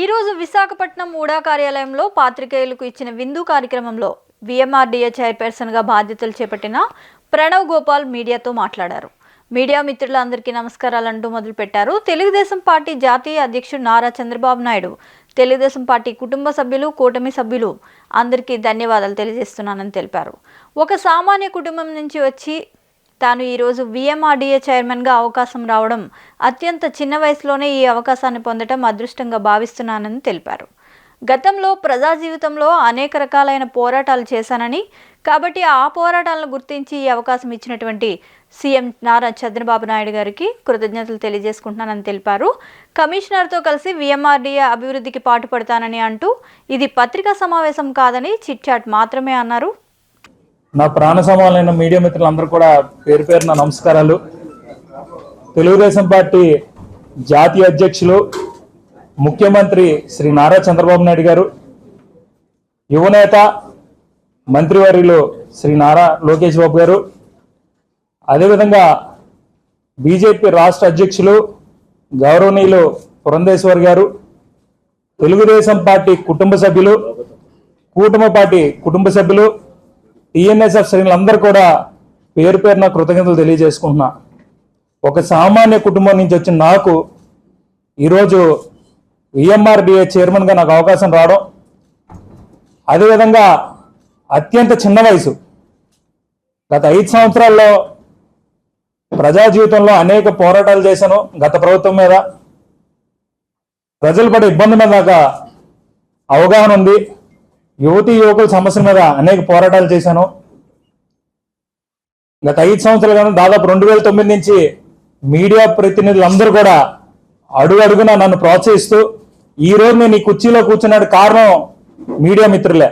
ఈరోజు విశాఖపట్నం ఊడా కార్యాలయంలో పాత్రికేయులకు ఇచ్చిన విందు కార్యక్రమంలో విఎంఆర్డీఏ చైర్పర్సన్గా బాధ్యతలు చేపట్టిన ప్రణవ్ గోపాల్ మీడియాతో మాట్లాడారు. మీడియా మిత్రులందరికీ నమస్కారాలంటూ మొదలుపెట్టారు. తెలుగుదేశం పార్టీ జాతీయ అధ్యక్షుడు నారా చంద్రబాబు నాయుడు తెలుగుదేశం పార్టీ కుటుంబ సభ్యులు కూటమి సభ్యులు అందరికీ ధన్యవాదాలు తెలియజేస్తున్నానని తెలిపారు. ఒక సామాన్య కుటుంబం నుంచి వచ్చి తాను ఈరోజు విఎంఆర్డీఏ చైర్మన్గా అవకాశం రావడం అత్యంత చిన్న వయసులోనే ఈ అవకాశాన్ని పొందడం అదృష్టంగా భావిస్తున్నానని తెలిపారు. గతంలో ప్రజా జీవితంలో అనేక రకాలైన పోరాటాలు చేశానని కాబట్టి ఆ పోరాటాలను గుర్తించి ఈ అవకాశం ఇచ్చినటువంటి సీఎం నారా చంద్రబాబు నాయుడు గారికి కృతజ్ఞతలు తెలియజేసుకుంటున్నానని తెలిపారు. కమిషనర్తో కలిసి విఎంఆర్డీఏ అభివృద్ధికి పాటుపడతానని అంటూ ఇది పత్రికా సమావేశం కాదని చిట్ చాట్ మాత్రమే అన్నారు. నా ప్రాణ సమానమైన మీడియా మిత్రులందరూ కూడా పేరు పేరున నమస్కారాలు. తెలుగుదేశం పార్టీ జాతీయ అధ్యక్షులు ముఖ్యమంత్రి శ్రీ నారా చంద్రబాబు నాయుడు గారు యువనేత మంత్రివర్యులు శ్రీ నారా లోకేష్ బాబు గారు అదేవిధంగా బీజేపీ రాష్ట్ర అధ్యక్షులు గౌరవనీయులు పురంధేశ్వర్ గారు తెలుగుదేశం పార్టీ కుటుంబ సభ్యులు కూటమి పార్టీ కుటుంబ సభ్యులు టీఎన్ఎస్ఎఫ్ శ్రేణులందరూ కూడా పేరు పేరున కృతజ్ఞతలు తెలియజేసుకుంటున్నా. ఒక సామాన్య కుటుంబం నుంచి వచ్చిన నాకు ఈరోజు విఎంఆర్డిఏ చైర్మన్గా నాకు అవకాశం రావడం అదేవిధంగా అత్యంత చిన్న వయసు. గత ఐదు సంవత్సరాల్లో ప్రజా జీవితంలో అనేక పోరాటాలు చేశాను గత ప్రభుత్వం మీద. ప్రజలు పడే ఇబ్బంది మీద నాకు అవగాహన ఉంది. యువతి యువకుల సమస్యల మీద అనేక పోరాటాలు చేశాను. గత ఐదు సంవత్సరాలు కానీ దాదాపు రెండు వేల తొమ్మిది నుంచి మీడియా ప్రతినిధులందరూ కూడా అడుగు అడుగున నన్ను ప్రోత్సహిస్తూ ఈ రోజు నేను ఈ కుర్చీలో కూర్చున్నాడు కారణం మీడియా మిత్రులే.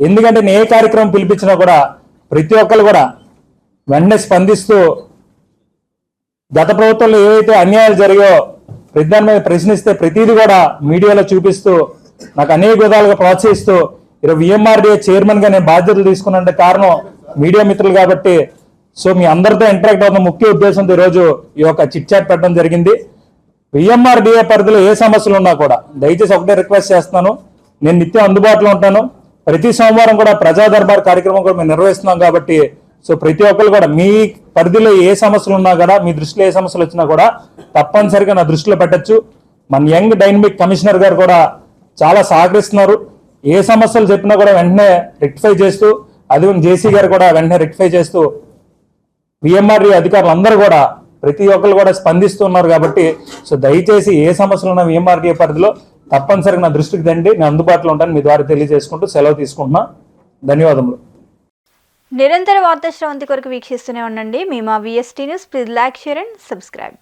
ఎందుకంటే నేను ఏ కార్యక్రమం పిలిపించినా కూడా ప్రతి ఒక్కరు కూడా వెంటనే స్పందిస్తూ గత ప్రభుత్వంలో ఏవైతే అన్యాయాలు జరిగాయో ప్రతి దాని మీద ప్రశ్నిస్తే ప్రతిదీ కూడా మీడియాలో చూపిస్తూ నాకు అనేక విధాలుగా ప్రోత్సహిస్తూ ఈరోజు విఎంఆర్డీఏ చైర్మన్గా నేను బాధ్యతలు తీసుకున్నంటే కారణం మీడియా మిత్రులు కాబట్టి సో మీ అందరితో ఇంటరాక్ట్ అవుతున్న ముఖ్య ఉద్దేశంతో ఈరోజు ఈ యొక్క చిట్ చాట్ పెట్టడం జరిగింది. విఎంఆర్డీఏ పరిధిలో ఏ సమస్యలు ఉన్నా కూడా దయచేసి ఒకటే రిక్వెస్ట్ చేస్తున్నాను. నేను నిత్యం అందుబాటులో ఉంటాను. ప్రతి సోమవారం కూడా ప్రజా దర్బార్ కార్యక్రమం కూడా మేము నిర్వహిస్తున్నాం కాబట్టి సో ప్రతి ఒక్కరు కూడా మీ పరిధిలో ఏ సమస్యలు ఉన్నా కూడా మీ దృష్టిలో ఏ సమస్యలు వచ్చినా కూడా తప్పనిసరిగా నా దృష్టిలో పెట్టచ్చు. మన యంగ్ డైనమిక్ కమిషనర్ గారు కూడా చాలా సహకరిస్తున్నారు. ఏ సమస్యలు చెప్పినా కూడా వెంటనే రెక్టిఫై చేస్తూ అది జేసీ గారు కూడా వెంటనే రెక్టిఫై చేస్తూ విఎంఆర్డీ అధికారులు అందరూ కూడా ప్రతి ఒక్కరు కూడా స్పందిస్తున్నారు కాబట్టి సో దయచేసి ఏ సమస్యలు ఉన్న విఎంఆర్డీఏ పరిధిలో తప్పనిసరిగా నా దృష్టికి తండి నేను అందుబాటులో ఉంటాను. మీ ద్వారా తెలియజేసుకుంటూ సెలవు తీసుకుంటున్నా. ధన్యవాదములు. నిరంతర వార్తా శ్రవంతి కొరకు వీక్షిస్తూనే ఉండండి. మీ మా VST news. Please like share and subscribe.